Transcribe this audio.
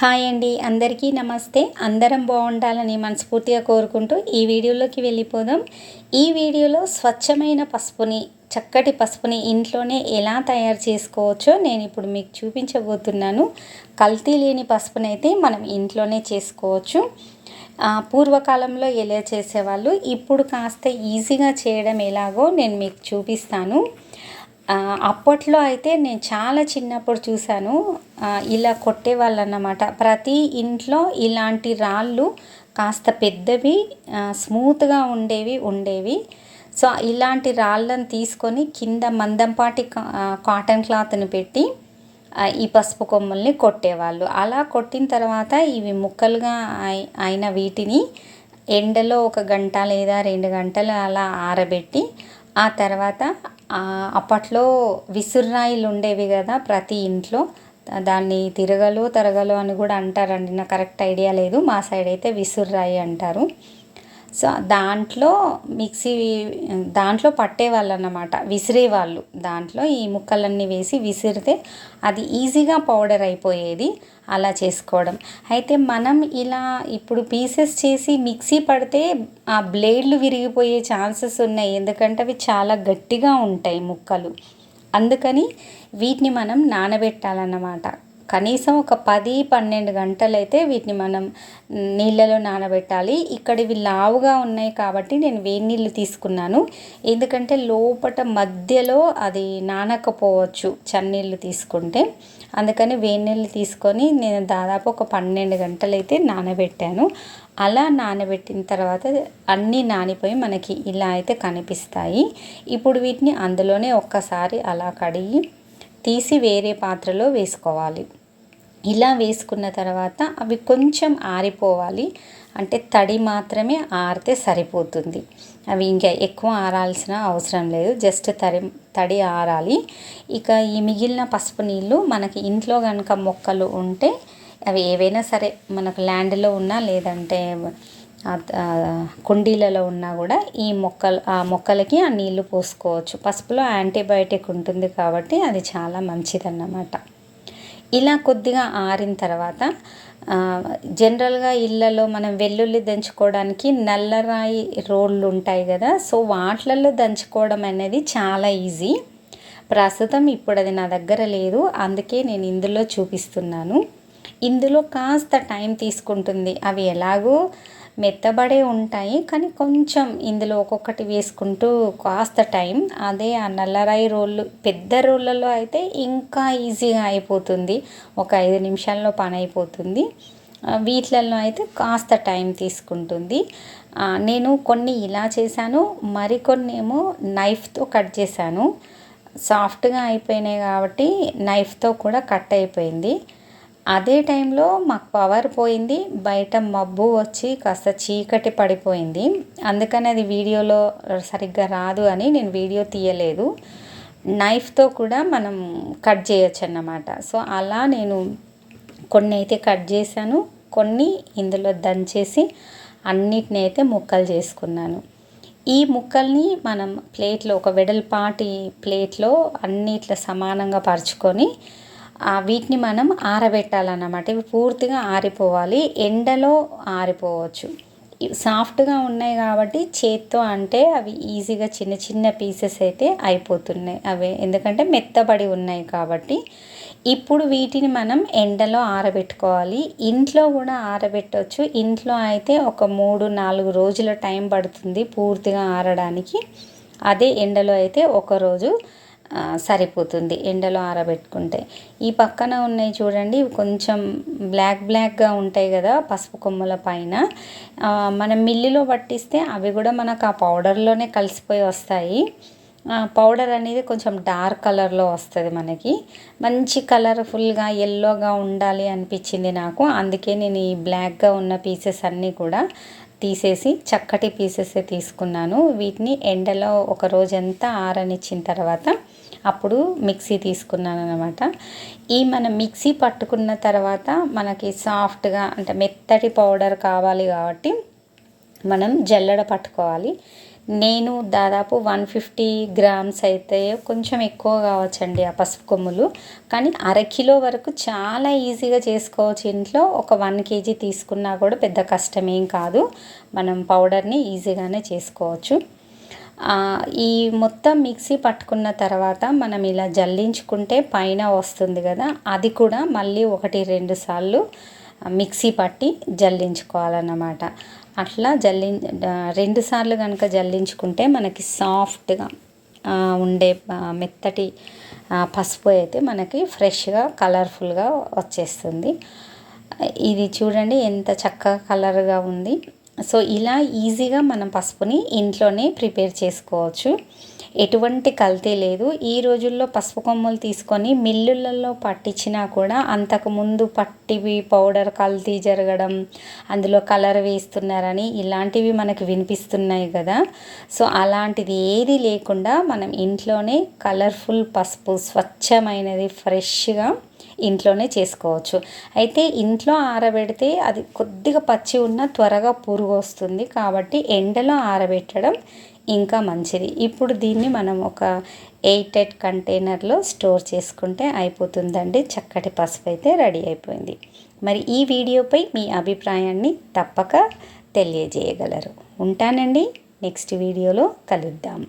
Hi అండి అందరికీ నమస్తే. అందరం బాగుండాలని మనస్ఫూర్తిగా కోరుకుంటూ ఈ వీడియోలోకి వెళ్ళిపోదాం. ఈ వీడియోలో స్వచ్ఛమైన పసుపుని చక్కటి పసుపుని ఇంట్లోనే ఎలా తయారు చేసుకోవచ్చో నేను ఇప్పుడు మీకు చూపించబోతున్నాను. కల్తీ లేని పసుపునైతే మనం ఇంట్లోనే చేసుకోవచ్చు. పూర్వకాలంలో ఎలా చేసేవాళ్ళు ఇప్పుడు కాస్త ఈజీగా చేయడం ఎలాగో నేను మీకు చూపిస్తాను. అప్పట్లో అయితే నేను చాలా చిన్నప్పుడు చూశాను. ఇలా కొట్టేవాళ్ళు అన్నమాట ప్రతి ఇంట్లో ఇలాంటి రాళ్ళు కాస్త పెద్దవి స్మూత్గా ఉండేవి ఉండేవి. సో ఇలాంటి రాళ్ళను తీసుకొని కింద మందంపాటి కాటన్ క్లాత్ని పెట్టి ఈ పసుపు కొమ్మల్ని కొట్టేవాళ్ళు. అలా కొట్టిన తర్వాత ఇవి ముక్కలుగా అయిన వీటిని ఎండలో ఒక గంట లేదా రెండు గంటలు అలా ఆరబెట్టి ఆ తర్వాత అప్పట్లో విసుర్రాయిలు ఉండేవి కదా ప్రతి ఇంట్లో. దాన్ని తిరగలు తరగలు అని కూడా అంటారండి. నాకు కరెక్ట్ ఐడియా లేదు. మా సైడ్ అయితే విసుర్రాయి అంటారు. సో దాంట్లో మిక్సీ దాంట్లో పట్టేవాళ్ళు అన్నమాట విసిరేవాళ్ళు దాంట్లో ఈ ముక్కలన్నీ వేసి విసిరితే అది ఈజీగా పౌడర్ అయిపోయేది అలా చేసుకోవడం. అయితే మనం ఇలా ఇప్పుడు పీసెస్ చేసి మిక్సీ పడితే ఆ బ్లేడ్లు విరిగిపోయే ఛాన్సెస్ ఉన్నాయి. ఎందుకంటే అవి చాలా గట్టిగా ఉంటాయి ముక్కలు. అందుకని వీటిని మనం నానబెట్టాలన్నమాట. కనీసం ఒక పది పన్నెండు గంటలైతే వీటిని మనం నీళ్ళలో నానబెట్టాలి. ఇక్కడ ఇవి లావుగా ఉన్నాయి కాబట్టి నేను వేడి నీళ్ళు తీసుకున్నాను. ఎందుకంటే లోపట మధ్యలో అది నానకపోవచ్చు చన్నీళ్ళు తీసుకుంటే. అందుకని వేడి నీళ్ళు తీసుకొని నేను దాదాపు ఒక పన్నెండు గంటలైతే నానబెట్టాను. అలా నానబెట్టిన తర్వాత అన్నీ నానిపోయి మనకి ఇలా అయితే కనిపిస్తాయి. ఇప్పుడు వీటిని అందులోనే ఒక్కసారి అలా కడిగి తీసి వేరే పాత్రలో వేసుకోవాలి. ఇలా వేసుకున్న తర్వాత అవి కొంచెం ఆరిపోవాలి. అంటే తడి మాత్రమే ఆరితే సరిపోతుంది. అవి ఇంకా ఎక్కువ ఆరాల్సిన అవసరం లేదు. జస్ట్ తడి తడి ఆరాలి. ఇక ఈ మిగిలిన పసుపు నీళ్ళు మనకి ఇంట్లో కనుక మొక్కలు ఉంటే అవి ఏవైనా సరే మనకు ల్యాండ్లో ఉన్నా లేదంటే కుండీలలో ఉన్నా కూడా ఈ మొక్కలు ఆ మొక్కలకి ఆ నీళ్ళు పోసుకోవచ్చు. పసుపులో యాంటీబయాటిక్ ఉంటుంది కాబట్టి అది చాలా మంచిదన్నమాట. ఇలా కొద్దిగా ఆరిన తర్వాత జనరల్గా ఇళ్ళలో మనం వెల్లుల్లి దంచుకోవడానికి నల్లరాయి రోళ్ళు ఉంటాయి కదా సో వాటిలలో దంచుకోవడం అనేది చాలా ఈజీ. ప్రస్తుతం ఇప్పుడు అది నా దగ్గర లేదు అందుకే నేను ఇందులో చూపిస్తున్నాను. ఇందులో కాస్త టైం తీసుకుంటుంది. అవి ఎలాగో మెత్తబడే ఉంటాయి కానీ కొంచెం ఇందులో ఒక్కొక్కటి వేసుకుంటూ కాస్త టైం. అదే ఆ నల్లరాయి రోళ్ళు పెద్ద రోళ్ళలో అయితే ఇంకా ఈజీగా అయిపోతుంది. ఒక ఐదు నిమిషాల్లో పని అయిపోతుంది. వీటిలలో అయితే కాస్త టైం తీసుకుంటుంది. నేను కొన్ని ఇలా చేశాను మరికొన్ని ఏమో నైఫ్తో కట్ చేశాను. సాఫ్ట్గా అయిపోయినాయి కాబట్టి నైఫ్తో కూడా కట్ అయిపోయింది. అదే టైంలో మాకు పవర్ పోయింది. బయట మబ్బు వచ్చి కాస్త చీకటి పడిపోయింది. అందుకని అది వీడియోలో సరిగ్గా రాదు అని నేను వీడియో తీయలేదు. నైఫ్తో కూడా మనం కట్ చేయొచ్చు అన్నమాట సో అలా నేను కొన్ని అయితే కట్ చేశాను. కొన్ని ఇందులో దంచేసి అన్నిటిని అయితే ముక్కలు చేసుకున్నాను. ఈ ముక్కల్ని మనం ప్లేట్లో ఒక వెడల్పాటి ప్లేట్లో అన్నిట్లో సమానంగా పరుచుకొని వీటిని మనం ఆరబెట్టాలన్నమాట. ఇవి పూర్తిగా ఆరిపోవాలి. ఎండలో ఆరిపోవచ్చు. సాఫ్ట్గా ఉన్నాయి కాబట్టి చేత్తో అంటే అవి ఈజీగా చిన్న చిన్న పీసెస్ అయితే అయిపోతున్నాయి అవి. ఎందుకంటే మెత్తబడి ఉన్నాయి కాబట్టి. ఇప్పుడు వీటిని మనం ఎండలో ఆరబెట్టుకోవాలి. ఇంట్లో కూడా ఆరబెట్టవచ్చు ఇంట్లో అయితే ఒక మూడు నాలుగు రోజుల టైం పడుతుంది పూర్తిగా ఆరడానికి. అదే ఎండలో అయితే ఒకరోజు సరిపోతుంది ఎండలో ఆరబెట్టుకుంటే. ఈ పక్కన ఉన్నాయి చూడండి కొంచెం బ్లాక్ బ్లాక్గా ఉంటాయి కదా పసుపు కొమ్మల పైన. మనం మిల్లులో పట్టిస్తే అవి కూడా మనకు ఆ పౌడర్లోనే కలిసిపోయి వస్తాయి. పౌడర్ అనేది కొంచెం డార్క్ కలర్లో వస్తుంది మనకి. మంచి కలర్ఫుల్గా ఎల్లోగా ఉండాలి అనిపించింది నాకు. అందుకే నేను ఈ బ్లాక్గా ఉన్న పీసెస్ అన్నీ కూడా తీసేసి చక్కటి పీసెస్ తీసుకున్నాను. వీటిని ఎండలో ఒక రోజంతా ఆరనిచ్చిన తర్వాత అప్పుడు మిక్సీ తీసుకున్నాను అనమాట ఈ మనం మిక్సీ పట్టుకున్న తర్వాత మనకి సాఫ్ట్గా అంటే మెత్తటి పౌడర్ కావాలి కాబట్టి మనం జల్లెడ పట్టుకోవాలి. నేను దాదాపు వన్ ఫిఫ్టీ గ్రామ్స్ అయితే కొంచెం ఎక్కువ కావచ్చండి ఆ పసుపు కొమ్ములు. కానీ అరకిలో వరకు చాలా ఈజీగా చేసుకోవచ్చు ఇంట్లో. ఒక వన్ కేజీ తీసుకున్నా కూడా పెద్ద కష్టమేం కాదు. మనం పౌడర్ని ఈజీగానే చేసుకోవచ్చు. ఈ మొత్తం మిక్సీ పట్టుకున్న తర్వాత మనం ఇలా జల్లించుకుంటే పైన వస్తుంది కదా అది కూడా మళ్ళీ ఒకటి రెండు సార్లు మిక్సీ పట్టి జల్లించుకోవాలన్నమాట. అట్లా జల్లి రెండు సార్లు కనుక జల్లించుకుంటే మనకి సాఫ్ట్గా ఉండే మెత్తటి పసుపు అయితే మనకి ఫ్రెష్గా కలర్ఫుల్గా వచ్చేస్తుంది. ఇది చూడండి ఎంత చక్కగా కలర్గా ఉంది. సో ఇలా ఈజీగా మనం పసుపుని ఇంట్లోనే ప్రిపేర్ చేసుకోవచ్చు. ఎటువంటి కల్తీ లేదు. ఈ రోజుల్లో పసుపు కొమ్మలు తీసుకొని మిల్లులలో పట్టించినా కూడా అంతకుముందు పట్టివి పౌడర్ కల్తీ జరగడం అందులో కలర్ వేస్తున్నారని ఇలాంటివి మనకు వినిపిస్తున్నాయి కదా. సో అలాంటిది ఏది లేకుండా మనం ఇంట్లోనే కలర్ఫుల్ పసుపు స్వచ్ఛమైనది ఫ్రెష్గా ఇంట్లోనే చేసుకోవచ్చు. అయితే ఇంట్లో ఆరబెడితే అది కొద్దిగా పచ్చి ఉన్న త్వరగా పురుగు వస్తుంది కాబట్టి ఎండలో ఆరబెట్టడం ఇంకా మంచిది. ఇప్పుడు దీన్ని మనం ఒక ఎయిట్ ఎయిట్ కంటైనర్లో స్టోర్ చేసుకుంటే అయిపోతుందండి. చక్కటి పసుపు అయితే రెడీ అయిపోయింది. మరి ఈ వీడియోపై మీ అభిప్రాయాన్ని తప్పక తెలియజేయగలరు. ఉంటానండి. నెక్స్ట్ వీడియోలో కలుద్దాం.